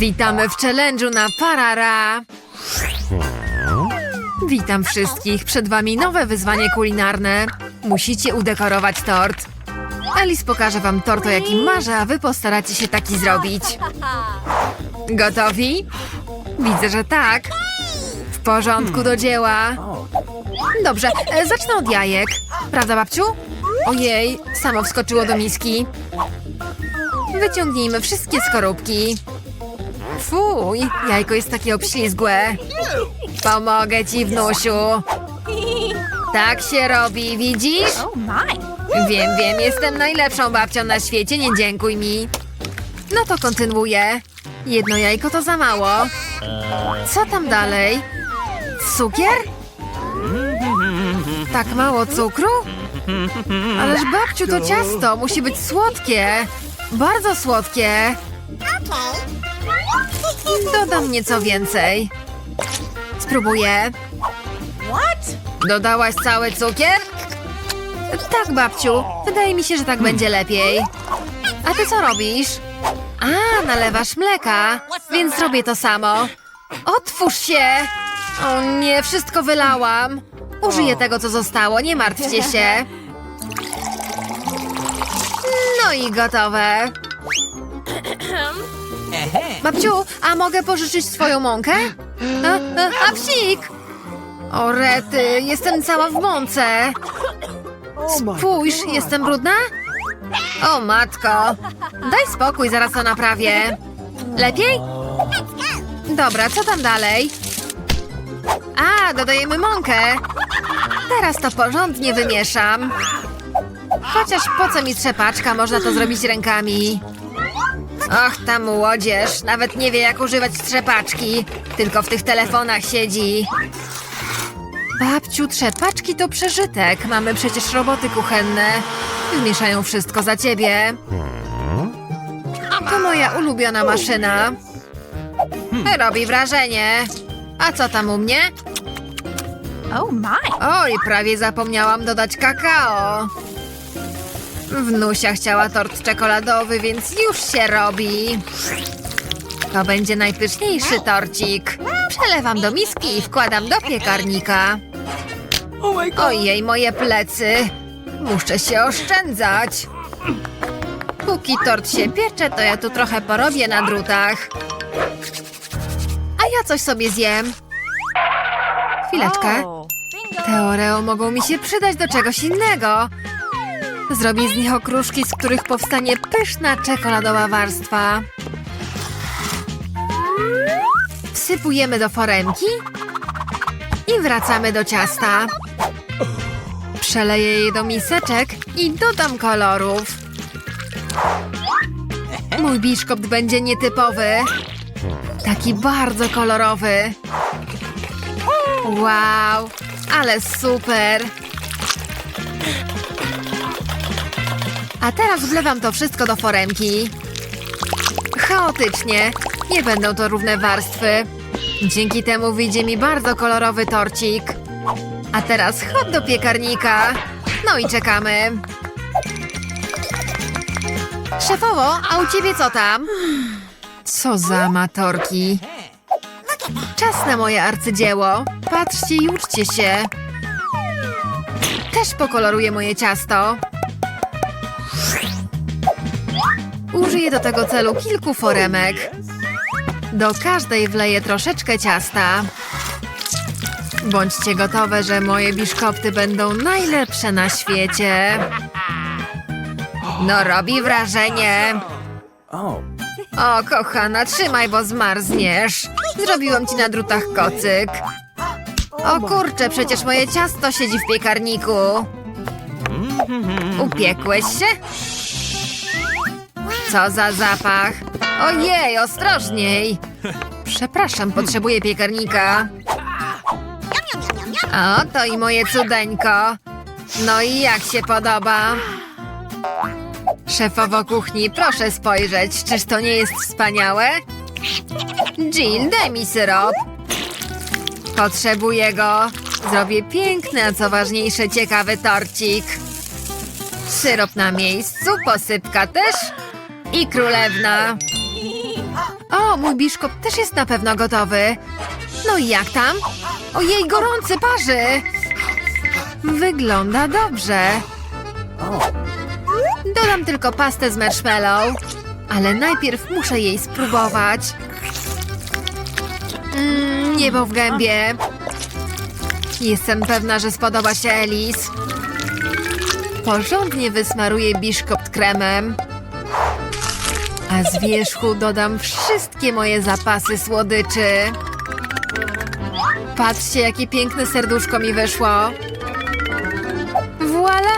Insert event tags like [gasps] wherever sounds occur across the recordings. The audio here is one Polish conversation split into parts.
Witamy w challenge'u na Parara! Witam wszystkich. Przed wami nowe wyzwanie kulinarne. Musicie udekorować tort. Alice pokaże wam tort, o jakim marzę, a wy postaracie się taki zrobić. Gotowi? Widzę, że tak. W porządku do dzieła. Dobrze, e, zacznę od jajek. Prawda, babciu? Ojej, samo wskoczyło do miski. Wyciągnijmy wszystkie skorupki. Fuj, jajko jest takie obślizgłe. Pomogę ci, wnusiu. Tak się robi, widzisz? Oh. Wiem, wiem, jestem najlepszą babcią na świecie, nie dziękuj mi. No to kontynuuję. Jedno jajko to za mało. Co tam dalej? Cukier? Tak mało cukru? Ależ babciu, to ciasto musi być słodkie. Bardzo słodkie. Dodam nieco więcej. Spróbuję. What? Dodałaś cały cukier? Tak, babciu. Wydaje mi się, że tak będzie lepiej. A ty co robisz? A, nalewasz mleka, więc zrobię to samo. Otwórz się! O nie, wszystko wylałam. Użyję tego, co zostało, nie martwcie się. No i gotowe. Babciu, a mogę pożyczyć swoją mąkę? A, a! O rety, jestem cała w mące. Spójrz, jestem brudna? O matko, daj spokój, zaraz to naprawię. Lepiej? Dobra, co tam dalej? A, dodajemy mąkę. Teraz to porządnie wymieszam. Chociaż po co mi trzepaczka, można to zrobić rękami. Och, ta młodzież, nawet nie wie jak używać trzepaczki. Tylko w tych telefonach siedzi. Babciu, trzepaczki to przeżytek. Mamy przecież roboty kuchenne. Wmieszają wszystko za ciebie. To moja ulubiona maszyna. Robi wrażenie. A co tam u mnie? Oh my. Oj, prawie zapomniałam dodać kakao. Wnusia chciała tort czekoladowy, więc już się robi. To będzie najpyszniejszy torcik. Przelewam do miski i wkładam do piekarnika. Ojej, moje plecy. Muszę się oszczędzać. Póki tort się piecze, to ja tu trochę porobię na drutach. A ja coś sobie zjem. Chwileczkę. Oh. Te Oreo mogą mi się przydać do czegoś innego. Zrobię z nich okruszki, z których powstanie pyszna czekoladowa warstwa. Wsypujemy do foremki i wracamy do ciasta. Przeleję je do miseczek i dodam kolorów. Mój biszkopt będzie nietypowy. Taki bardzo kolorowy. Wow, ale super! A teraz wlewam to wszystko do foremki. Chaotycznie. Nie będą to równe warstwy. Dzięki temu wyjdzie mi bardzo kolorowy torcik. A teraz hop do piekarnika. No i czekamy. Szefowo, a u ciebie co tam? Co za amatorki. Czas na moje arcydzieło. Patrzcie i uczcie się. Też pokoloruję moje ciasto. Użyję do tego celu kilku foremek. Do każdej wleję troszeczkę ciasta. Bądźcie gotowe, że moje biszkopty będą najlepsze na świecie. No robi wrażenie. O, kochana, trzymaj, bo zmarzniesz. Zrobiłam ci na drutach kocyk. O kurczę, przecież moje ciasto siedzi w piekarniku. Upiekłeś się? Co za zapach? Ojej, ostrożniej. Przepraszam, potrzebuję piekarnika. O, to i moje cudeńko. No i jak się podoba? Szefowo kuchni, proszę spojrzeć, czyż to nie jest wspaniałe? Jill, daj mi syrop. Potrzebuję go. Zrobię piękny, a co ważniejsze, ciekawy torcik. Syrop na miejscu, posypka też. I królewna. O, mój biszkop też jest na pewno gotowy. No i jak tam? Ojej, gorący parzy! Wygląda dobrze. Dodam tylko pastę z marshmallow, ale najpierw muszę jej spróbować. Mmm, niebo w gębie. Jestem pewna, że spodoba się Elis. Porządnie wysmaruję biszkopt kremem. A z wierzchu dodam wszystkie moje zapasy słodyczy. Patrzcie, jakie piękne serduszko mi wyszło. Voila!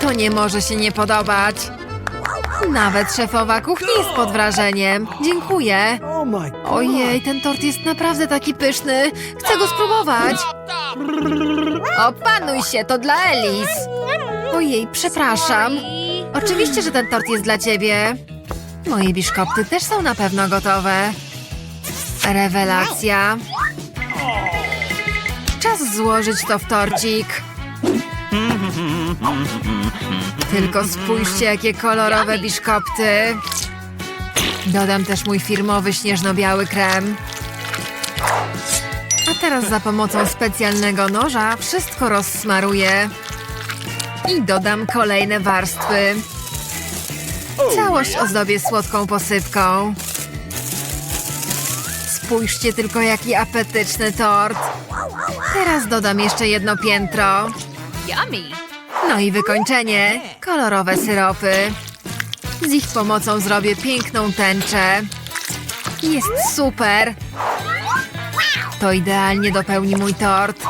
To nie może się nie podobać. Nawet szefowa kuchni jest pod wrażeniem. Dziękuję. Oh. Ojej, ten tort jest naprawdę taki pyszny. Chcę go spróbować. Opanuj się, to dla Elis. Ojej, przepraszam. Oczywiście, że ten tort jest dla ciebie. Moje biszkopty też są na pewno gotowe. Rewelacja. Czas złożyć to w torcik. Tylko spójrzcie, jakie kolorowe biszkopty. Dodam też mój firmowy śnieżno-biały krem. A teraz za pomocą specjalnego noża wszystko rozsmaruję. I dodam kolejne warstwy. Całość ozdobię słodką posypką. Spójrzcie tylko, jaki apetyczny tort. Teraz dodam jeszcze jedno piętro. Yummy. No i wykończenie. Kolorowe syropy. Z ich pomocą zrobię piękną tęczę. Jest super. To idealnie dopełni mój tort.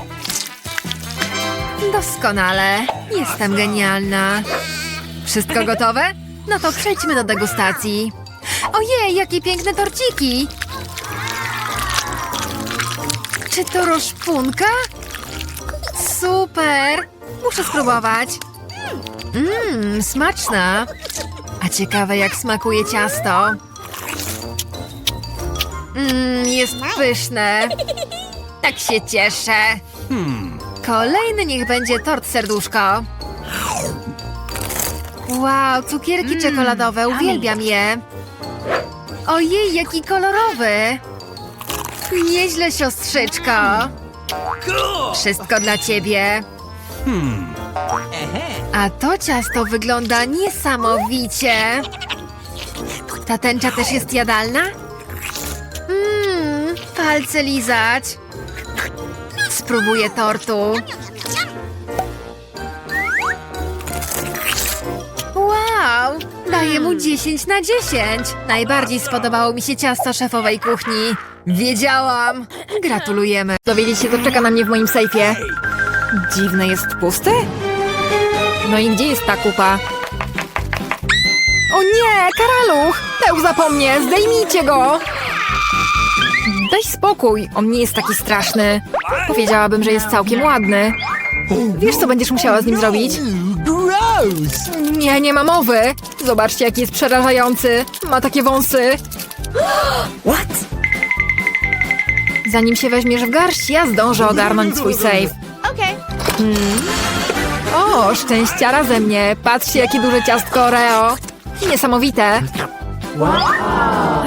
Doskonale. Jestem genialna. Wszystko gotowe? No to przejdźmy do degustacji. Ojej, jakie piękne torciki! Czy to roszpunka? Super! Muszę spróbować. Mmm, smaczna. A ciekawe, jak smakuje ciasto. Mmm, jest pyszne. Tak się cieszę. Kolejny niech będzie tort serduszko. Wow, cukierki czekoladowe, uwielbiam je. Ojej, jaki kolorowy. Nieźle, siostrzyczko. Wszystko dla ciebie. A to ciasto wygląda niesamowicie. Ta tęcza też jest jadalna? Mmm, palce lizać. Spróbuję tortu. Daję mu 10 na 10. Najbardziej spodobało mi się ciasto szefowej kuchni. Wiedziałam. Gratulujemy. Dowiedzieć się, co czeka na mnie w moim sejfie. Dziwne jest pusty? No i gdzie jest ta kupa? O nie, karaluch! Pełza po zdejmijcie go! Daj spokój, on nie jest taki straszny. Powiedziałabym, że jest całkiem ładny. Wiesz, co będziesz musiała z nim zrobić? Nie, nie ma mowy. Zobaczcie, jaki jest przerażający. Ma takie wąsy. [gasps] What? Zanim się weźmiesz w garść, ja zdążę ogarnąć swój safe. Okay. O, szczęściara ze mnie. Patrzcie, jakie duże ciastko Oreo. Niesamowite.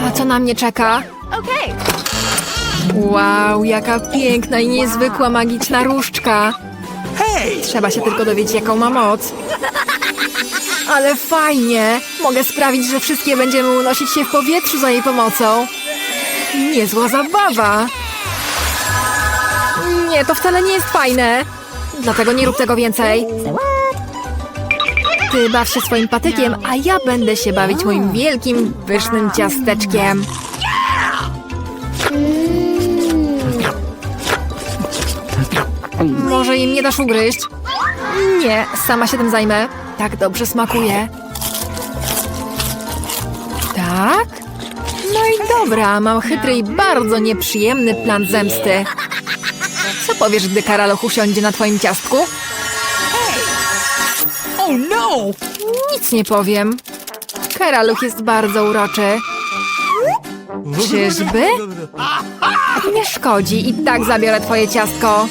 A co na mnie czeka? Okay. Wow, jaka piękna i niezwykła magiczna różdżka. Hey! Trzeba się tylko dowiedzieć, jaką ma moc. Ale fajnie! Mogę sprawić, że wszystkie będziemy unosić się w powietrzu za jej pomocą. Niezła zabawa! Nie, to wcale nie jest fajne. Dlatego nie rób tego więcej. Ty baw się swoim patykiem, a ja będę się bawić moim wielkim, pysznym ciasteczkiem. Może im nie dasz ugryźć? Nie, sama się tym zajmę. Tak dobrze smakuje. Tak? No i dobra, mam chytry i bardzo nieprzyjemny plan zemsty. Co powiesz, gdy Karaloch usiądzie na twoim ciastku? Oh no! Nic nie powiem. Karaluch jest bardzo uroczy. Czyżby? Nie szkodzi, i tak zabiorę twoje ciastko.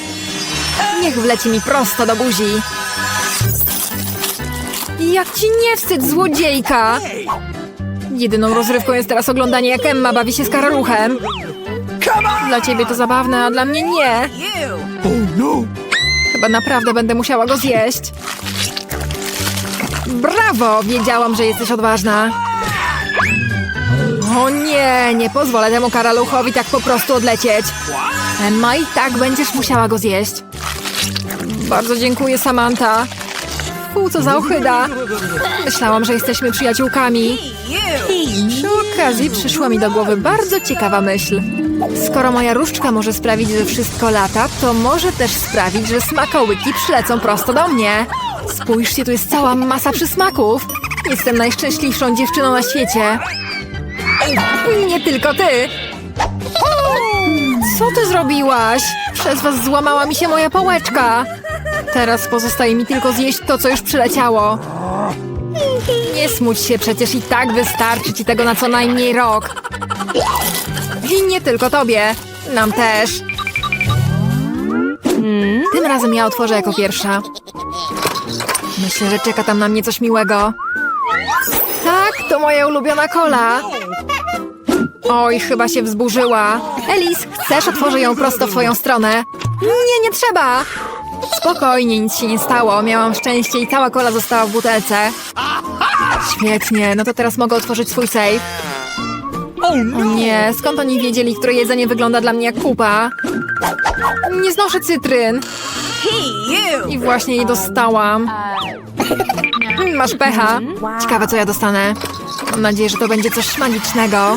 Niech wleci mi prosto do buzi. Jak ci nie wstyd, złodziejka! Jedyną rozrywką jest teraz oglądanie, jak Emma bawi się z karaluchem. Dla ciebie to zabawne, a dla mnie nie. Chyba naprawdę będę musiała go zjeść. Brawo! Wiedziałam, że jesteś odważna. O nie, nie pozwolę temu karaluchowi tak po prostu odlecieć. Emma, i tak będziesz musiała go zjeść. Bardzo dziękuję, Samantha. Fu, co za ochyda. Myślałam, że jesteśmy przyjaciółkami. Przy okazji przyszła mi do głowy bardzo ciekawa myśl. Skoro moja różdżka może sprawić, że wszystko lata, to może też sprawić, że smakołyki przylecą prosto do mnie. Spójrzcie, tu jest cała masa przysmaków. Jestem najszczęśliwszą dziewczyną na świecie. Nie tylko ty. Co ty zrobiłaś? Przez was złamała mi się moja pałeczka. Teraz pozostaje mi tylko zjeść to, co już przyleciało. Nie smuć się, przecież i tak wystarczy ci tego na co najmniej rok. I nie tylko tobie, nam też. Tym razem ja otworzę jako pierwsza. Myślę, że czeka tam na mnie coś miłego. Tak, to moja ulubiona kola. Oj, chyba się wzburzyła. Elis, chcesz? Otworzę ją prosto w twoją stronę. Nie, nie trzeba. Spokojnie, nic się nie stało. Miałam szczęście i cała kola została w butelce. Świetnie, no to teraz mogę otworzyć swój safe. Oh O no! nie, skąd oni wiedzieli, które jedzenie wygląda dla mnie jak kupa? Nie znoszę cytryn. I właśnie jej dostałam. Masz pecha. Ciekawe, co ja dostanę. Mam nadzieję, że to będzie coś magicznego.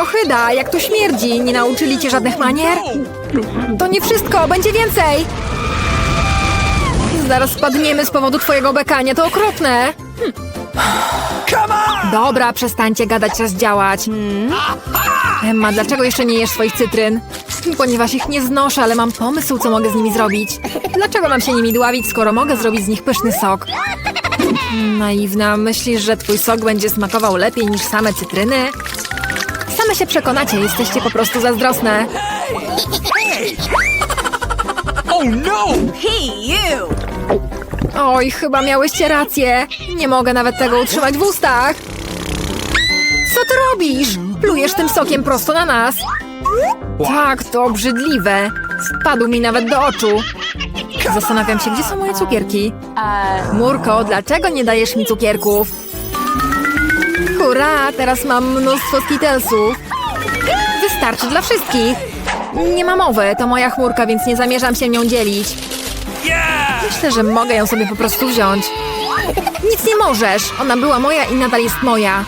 Ochyda, jak tu śmierdzi. Nie nauczyli cię żadnych manier? To nie wszystko, będzie więcej! Zaraz spadniemy z powodu twojego bekania, to okropne. Dobra, przestańcie gadać, czas działać. Emma, dlaczego jeszcze nie jesz swoich cytryn? Ponieważ ich nie znoszę, ale mam pomysł, co mogę z nimi zrobić. Dlaczego mam się nimi dławić, skoro mogę zrobić z nich pyszny sok? Naiwna, myślisz, że twój sok będzie smakował lepiej niż same cytryny? Same się przekonacie, jesteście po prostu zazdrosne. Oh no! You. Oj, chyba miałyście rację. Nie mogę nawet tego utrzymać w ustach. Co ty robisz? Plujesz tym sokiem prosto na nas. Tak, to obrzydliwe. Wpadł mi nawet do oczu. Zastanawiam się, gdzie są moje cukierki. Murko, dlaczego nie dajesz mi cukierków? Hurra, teraz mam mnóstwo skitelsów. Wystarczy dla wszystkich. Nie ma mowy, to moja chmurka, więc nie zamierzam się nią dzielić. Myślę, że mogę ją sobie po prostu wziąć. Nic nie możesz. Ona była moja i nadal jest moja.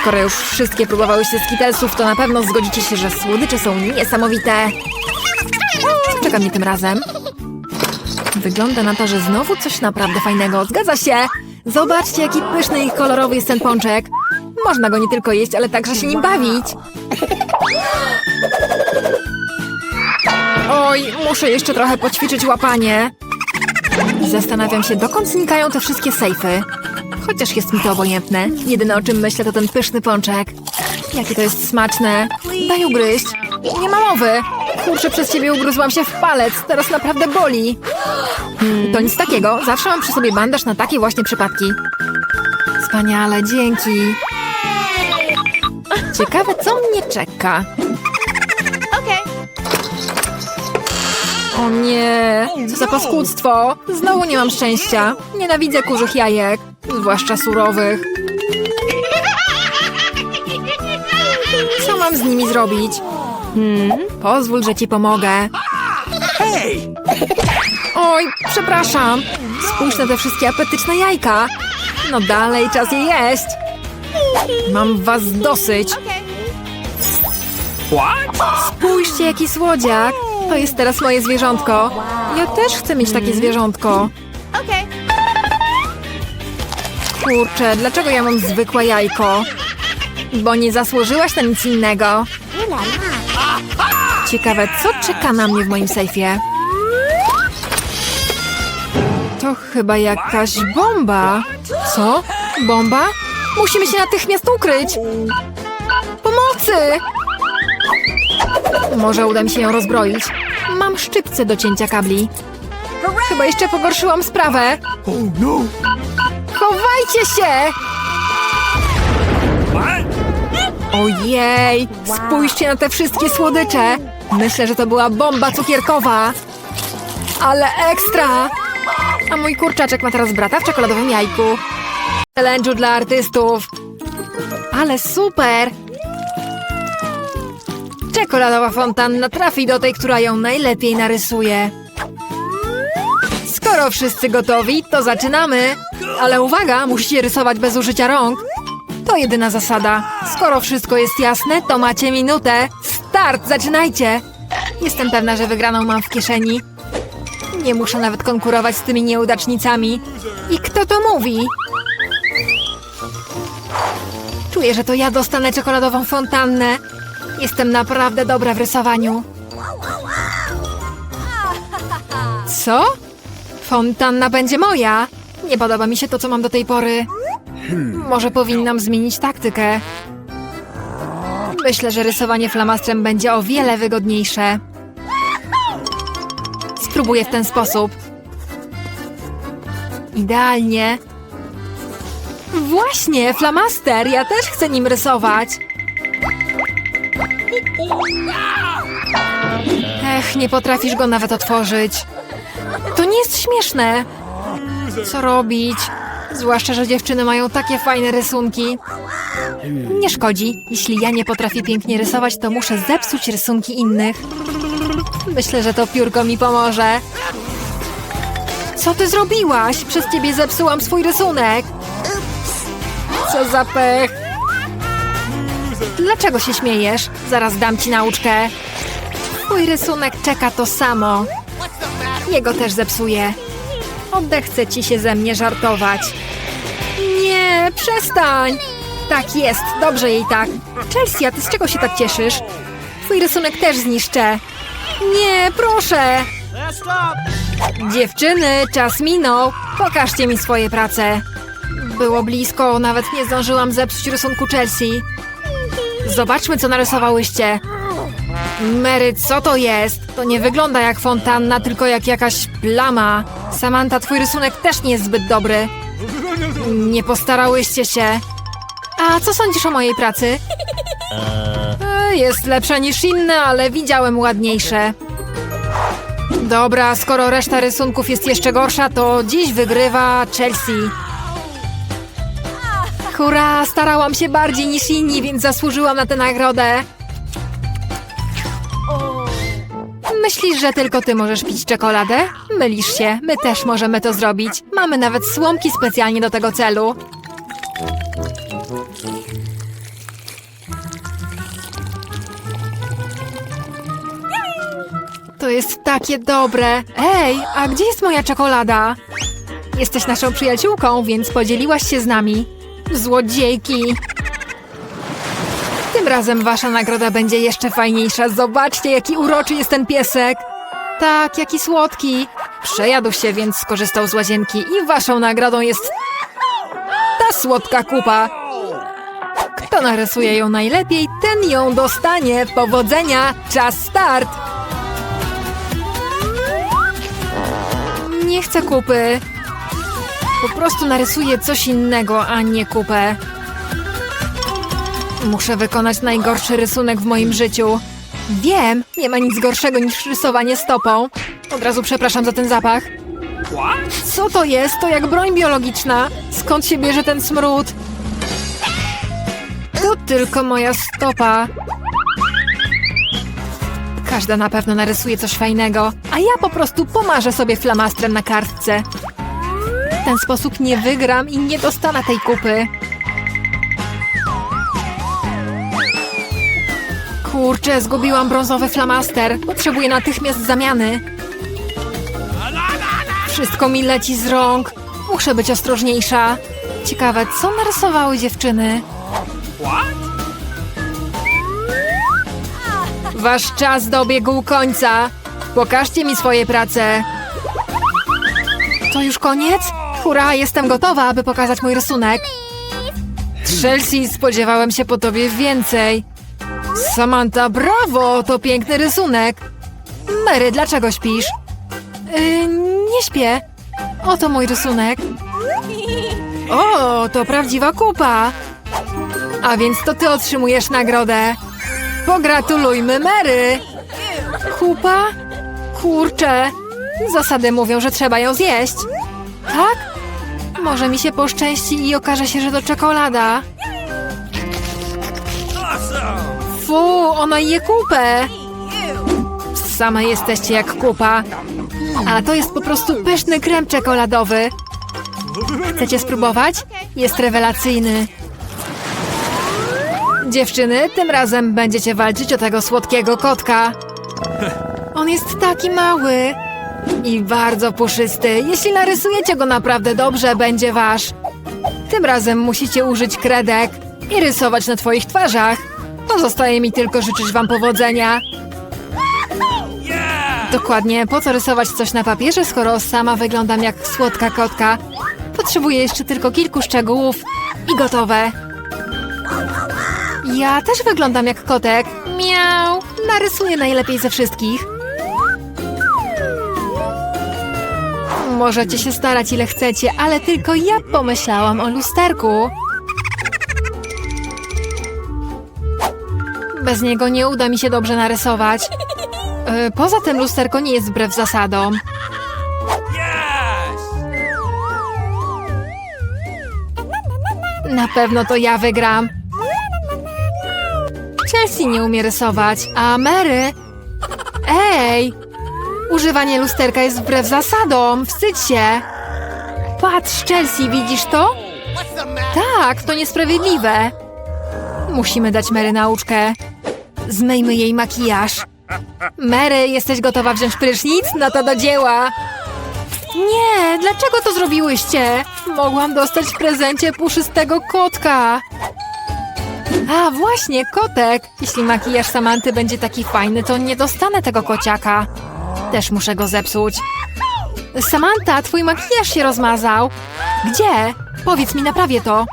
Skoro już wszystkie próbowałyście skitelsów, to na pewno zgodzicie się, że słodycze są niesamowite. Czeka mnie tym razem? Wygląda na to, że znowu coś naprawdę fajnego. Zgadza się! Zobaczcie, jaki pyszny i kolorowy jest ten pączek. Można go nie tylko jeść, ale także się nim bawić. Oj, muszę jeszcze trochę poćwiczyć łapanie. Zastanawiam się, dokąd znikają te wszystkie sejfy. Chociaż jest mi to obojętne. Jedyne o czym myślę to ten pyszny pączek. Jakie to jest smaczne. Daj ugryźć. Nie ma mowy. Kurczę, przez ciebie ugryzłam się w palec. Teraz naprawdę boli. Hmm, to nic takiego. Zawsze mam przy sobie bandaż na takie właśnie przypadki. Wspaniale, dzięki. Ciekawe, co mnie czeka. O nie, co za paskudztwo. Znowu nie mam szczęścia. Nienawidzę kurzych jajek, zwłaszcza surowych. Co mam z nimi zrobić? Hmm, pozwól, że ci pomogę. Hey! Oj, przepraszam. Spójrz na te wszystkie apetyczne jajka. No dalej, czas je jeść. Mam was dosyć. What? Spójrzcie, jaki słodziak. To jest teraz moje zwierzątko. Ja też chcę mieć takie zwierzątko. Kurczę, dlaczego ja mam zwykłe jajko? Bo nie zasłużyłaś na nic innego. Ciekawe, co czeka na mnie w moim sejfie? To chyba jakaś bomba. Co? Bomba? Musimy się natychmiast ukryć. Pomocy! Może uda mi się ją rozbroić. Mam szczypce do cięcia kabli. Chyba jeszcze pogorszyłam sprawę. Chowajcie się! Ojej! Spójrzcie na te wszystkie słodycze! Myślę, że to była bomba cukierkowa. Ale ekstra! A mój kurczaczek ma teraz brata w czekoladowym jajku. Challenge'u dla artystów. Ale super! Czekoladowa fontanna trafi do tej, która ją najlepiej narysuje. Skoro wszyscy gotowi, to zaczynamy. Ale uwaga, musicie rysować bez użycia rąk. To jedyna zasada. Skoro wszystko jest jasne, to macie minutę. Start, zaczynajcie! Jestem pewna, że wygraną mam w kieszeni. Nie muszę nawet konkurować z tymi nieudacznicami. I kto to mówi? Czuję, że to ja dostanę czekoladową fontannę. Jestem naprawdę dobra w rysowaniu. Co? Fontanna będzie moja. Nie podoba mi się to, co mam do tej pory. Może powinnam zmienić taktykę. Myślę, że rysowanie flamastrem będzie o wiele wygodniejsze. Spróbuję w ten sposób. Idealnie. Właśnie, flamaster! Ja też chcę nim rysować. Ech, nie potrafisz go nawet otworzyć. To nie jest śmieszne. Co robić? Zwłaszcza, że dziewczyny mają takie fajne rysunki. Nie szkodzi. Jeśli ja nie potrafię pięknie rysować, to muszę zepsuć rysunki innych. Myślę, że to piórko mi pomoże. Co ty zrobiłaś? Przez ciebie zepsułam swój rysunek. Co za pech. Dlaczego się śmiejesz? Zaraz dam ci nauczkę. Twój rysunek czeka to samo. Jego też zepsuję. Odechce ci się ze mnie żartować. Nie, przestań! Tak jest, dobrze jej tak. Chelsea, a ty z czego się tak cieszysz? Twój rysunek też zniszczę. Nie, proszę! Dziewczyny, czas minął. Pokażcie mi swoje prace. Było blisko, nawet nie zdążyłam zepsuć rysunku Chelsea. Zobaczmy, co narysowałyście. Mary, co to jest? To nie wygląda jak fontanna, tylko jak jakaś plama. Samantha, twój rysunek też nie jest zbyt dobry. Nie postarałyście się. A co sądzisz o mojej pracy? E, Jest lepsza niż inne, ale widziałem ładniejsze. Dobra, skoro reszta rysunków jest jeszcze gorsza, to dziś wygrywa Chelsea. Hurra, starałam się bardziej niż inni, więc zasłużyłam na tę nagrodę. Myślisz, że tylko ty możesz pić czekoladę? Mylisz się, my też możemy to zrobić. Mamy nawet słomki specjalnie do tego celu. To jest takie dobre. Ej, a gdzie jest moja czekolada? Jesteś naszą przyjaciółką, więc podzieliłaś się z nami. Złodziejki. Tym razem wasza nagroda będzie jeszcze fajniejsza. Zobaczcie, jaki uroczy jest ten piesek. Tak, jaki słodki. Przejadł się, więc skorzystał z łazienki i waszą nagrodą jest ta słodka kupa. Kto narysuje ją najlepiej, ten ją dostanie. Powodzenia, czas start. Nie chcę kupy. Po prostu narysuję coś innego, a nie kupę. Muszę wykonać najgorszy rysunek w moim życiu. Wiem, nie ma nic gorszego niż rysowanie stopą. Od razu przepraszam za ten zapach. Co to jest? To jak broń biologiczna. Skąd się bierze ten smród? To tylko moja stopa. Każda na pewno narysuje coś fajnego, a ja po prostu pomarzę sobie flamastrem na kartce. W ten sposób nie wygram i nie dostanę tej kupy. Kurczę, zgubiłam brązowy flamaster. Potrzebuję natychmiast zamiany. Wszystko mi leci z rąk. Muszę być ostrożniejsza. Ciekawe, co narysowały dziewczyny? Wasz czas dobiegł końca. Pokażcie mi swoje prace. To już koniec? Hurra, jestem gotowa, aby pokazać mój rysunek. Chelsea, spodziewałem się po tobie więcej. Samantha, brawo, to piękny rysunek. Mary, dlaczego śpisz? Yy, nie śpię. Oto mój rysunek. O, to prawdziwa kupa. A więc to ty otrzymujesz nagrodę. Pogratulujmy Mary. Kupa? Kurczę. Zasady mówią, że trzeba ją zjeść. Tak? Może mi się poszczęści i okaże się, że to czekolada. Fu, ona je kupę. Same jesteście jak kupa. A to jest po prostu pyszny krem czekoladowy. Chcecie spróbować? Jest rewelacyjny. Dziewczyny, tym razem będziecie walczyć o tego słodkiego kotka. On jest taki mały i bardzo puszysty. Jeśli narysujecie go naprawdę dobrze, będzie wasz. Tym razem musicie użyć kredek i rysować na twoich twarzach. Pozostaje mi tylko życzyć wam powodzenia. Dokładnie, po co rysować coś na papierze, skoro sama wyglądam jak słodka kotka? Potrzebuję jeszcze tylko kilku szczegółów i gotowe. Ja też wyglądam jak kotek. Miau! Narysuję najlepiej ze wszystkich. Możecie się starać ile chcecie, ale tylko ja pomyślałam o lusterku. Bez niego nie uda mi się dobrze narysować. E, Poza tym lusterko nie jest wbrew zasadom. Na pewno to ja wygram. Chelsea nie umie rysować, a Mary... Ej! Używanie lusterka jest wbrew zasadom. Wstydź się. Patrz, Chelsea, widzisz to? Tak, to niesprawiedliwe. Musimy dać Mary nauczkę. Zmyjmy jej makijaż. Mary, jesteś gotowa wziąć prysznic? No to do dzieła. Nie, dlaczego to zrobiłyście? Mogłam dostać w prezencie puszystego kotka. A, właśnie, kotek. Jeśli makijaż Samanty będzie taki fajny, to nie dostanę tego kociaka. Też muszę go zepsuć. Samanta, twój makijaż się rozmazał. Gdzie? Powiedz mi, naprawię to.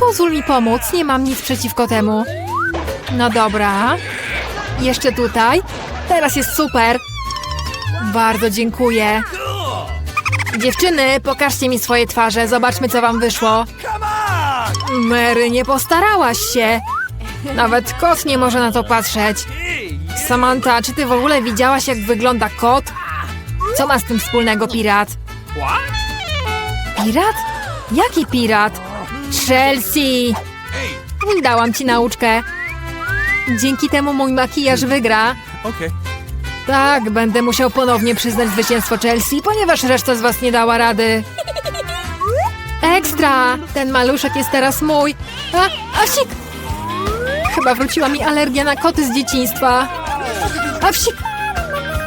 Pozwól mi pomóc, nie mam nic przeciwko temu. No dobra. Jeszcze tutaj. Teraz jest super. Bardzo dziękuję. Dziewczyny, pokażcie mi swoje twarze, zobaczmy co wam wyszło. Mary, nie postarałaś się. Nawet kot nie może na to patrzeć. Samantha, czy ty w ogóle widziałaś jak wygląda kot? Co ma z tym wspólnego pirat? Pirat? Jaki pirat? Chelsea! Dałam ci nauczkę. Dzięki temu mój makijaż wygra. Tak, będę musiał ponownie przyznać zwycięstwo Chelsea, ponieważ reszta z was nie dała rady. Ekstra! Ten maluszek jest teraz mój. A, Asik! Chyba wróciła mi alergia na koty z dzieciństwa. A wsik!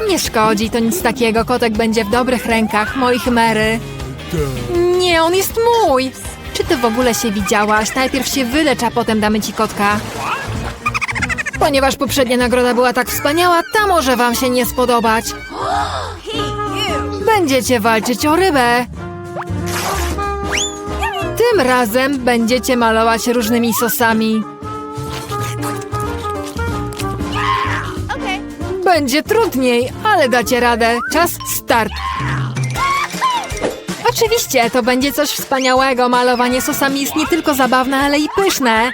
Nie szkodzi, to nic takiego. Kotek będzie w dobrych rękach, moich Mary. Nie, on jest mój! Czy ty w ogóle się widziałaś? Najpierw się wylecz, a potem damy ci kotka. Ponieważ poprzednia nagroda była tak wspaniała, ta może wam się nie spodobać. Będziecie walczyć o rybę. Tym razem będziecie malować różnymi sosami. Będzie trudniej, ale dacie radę. Czas start. Oczywiście, to będzie coś wspaniałego. Malowanie sosami jest nie tylko zabawne, ale i pyszne.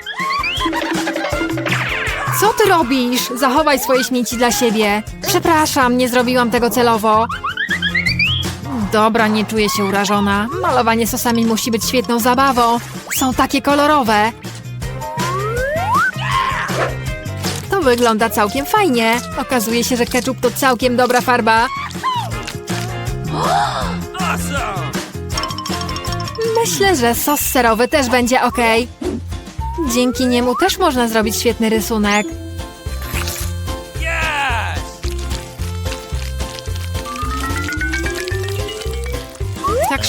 Co ty robisz? Zachowaj swoje śmieci dla siebie. Przepraszam, nie zrobiłam tego celowo. Dobra, nie czuję się urażona. Malowanie sosami musi być świetną zabawą. Są takie kolorowe. To wygląda całkiem fajnie. Okazuje się, że ketchup to całkiem dobra farba. Myślę, że sos serowy też będzie ok. Dzięki niemu też można zrobić świetny rysunek.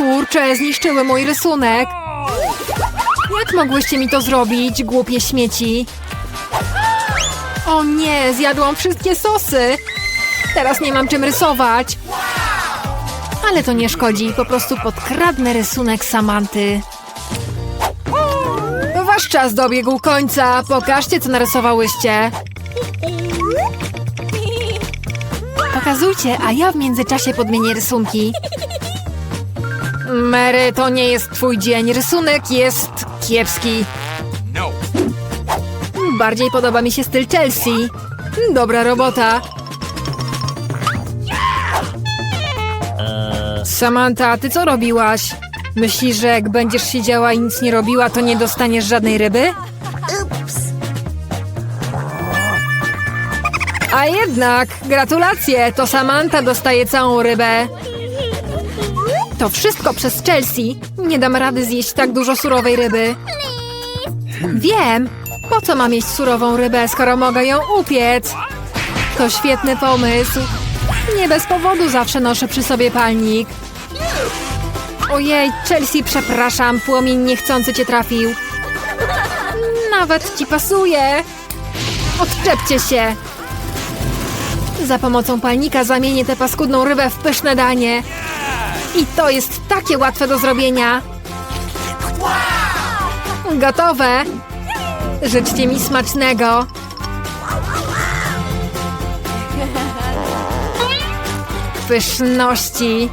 Kurczę, zniszczyły mój rysunek. Jak mogłyście mi to zrobić, głupie śmieci? O nie, zjadłam wszystkie sosy. Teraz nie mam czym rysować. Ale to nie szkodzi, po prostu podkradnę rysunek Samanty. Wasz czas dobiegł końca. Pokażcie, co narysowałyście. Pokazujcie, a ja w międzyczasie podmienię rysunki. Mary, to nie jest twój dzień. Rysunek jest kiepski. No. Bardziej podoba mi się styl Chelsea. Dobra robota. Samantha, ty co robiłaś? Myślisz, że jak będziesz siedziała i nic nie robiła, to nie dostaniesz żadnej ryby? A jednak, gratulacje, to Samantha dostaje całą rybę. To wszystko przez Chelsea. Nie dam rady zjeść tak dużo surowej ryby. Wiem. Po co mam jeść surową rybę, skoro mogę ją upiec? To świetny pomysł. Nie bez powodu zawsze noszę przy sobie palnik. Ojej, Chelsea, przepraszam, płomień niechcący cię trafił. Nawet ci pasuje. Odczepcie się. Za pomocą palnika zamienię tę paskudną rybę w pyszne danie. I to jest takie łatwe do zrobienia. Gotowe. Życzcie mi smacznego. Pyszności.